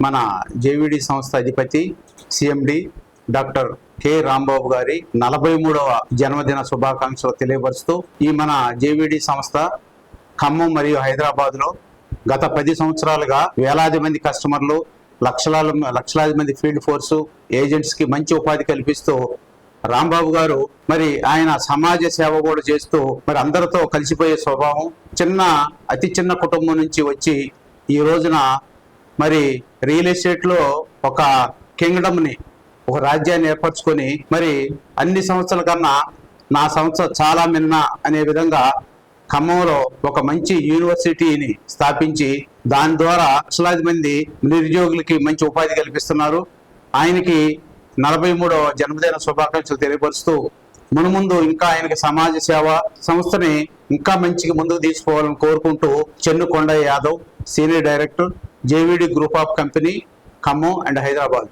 మన జేవిడి సంస్థ అధిపతి సిఎండి డాక్టర్ కె రాంబాబు గారి నలభై మూడవ జన్మదిన శుభాకాంక్షలు తెలియపరుస్తూ ఈ మన జేవిడి సంస్థ ఖమ్మం మరియు హైదరాబాద్లో గత పది సంవత్సరాలుగా వేలాది మంది కస్టమర్లు లక్షలాది లక్షలాది మంది ఫీల్డ్ ఫోర్సు ఏజెంట్స్కి మంచి ఉపాధి కల్పిస్తూ రాంబాబు గారు మరి ఆయన సమాజ సేవ కూడా చేస్తూ మరి అందరితో కలిసిపోయే స్వభావం చిన్న అతి చిన్న కుటుంబం నుంచి వచ్చి ఈ రోజున మరి రియల్ ఎస్టేట్లో ఒక కింగ్డమ్ని ఒక రాజ్యాన్ని ఏర్పరచుకొని మరి అన్ని సంస్థల కన్నా నా సంస్థ చాలా మిన్న అనే విధంగా ఖమ్మంలో ఒక మంచి యూనివర్సిటీని స్థాపించి దాని ద్వారా లక్షలాది మంది నిరుద్యోగులకి మంచి ఉపాధి కల్పిస్తున్నారు. ఆయనకి నలభై మూడవ జన్మదిన శుభాకాంక్షలు తెలియపరుస్తూ మునుముందు ఇంకా ఆయనకి సమాజ సేవ సంస్థని ఇంకా మంచిగా ముందుకు తీసుకోవాలని కోరుకుంటూ Chennu Kondaiah Yadav senior director. JVD group of company Khammam and Hyderabad.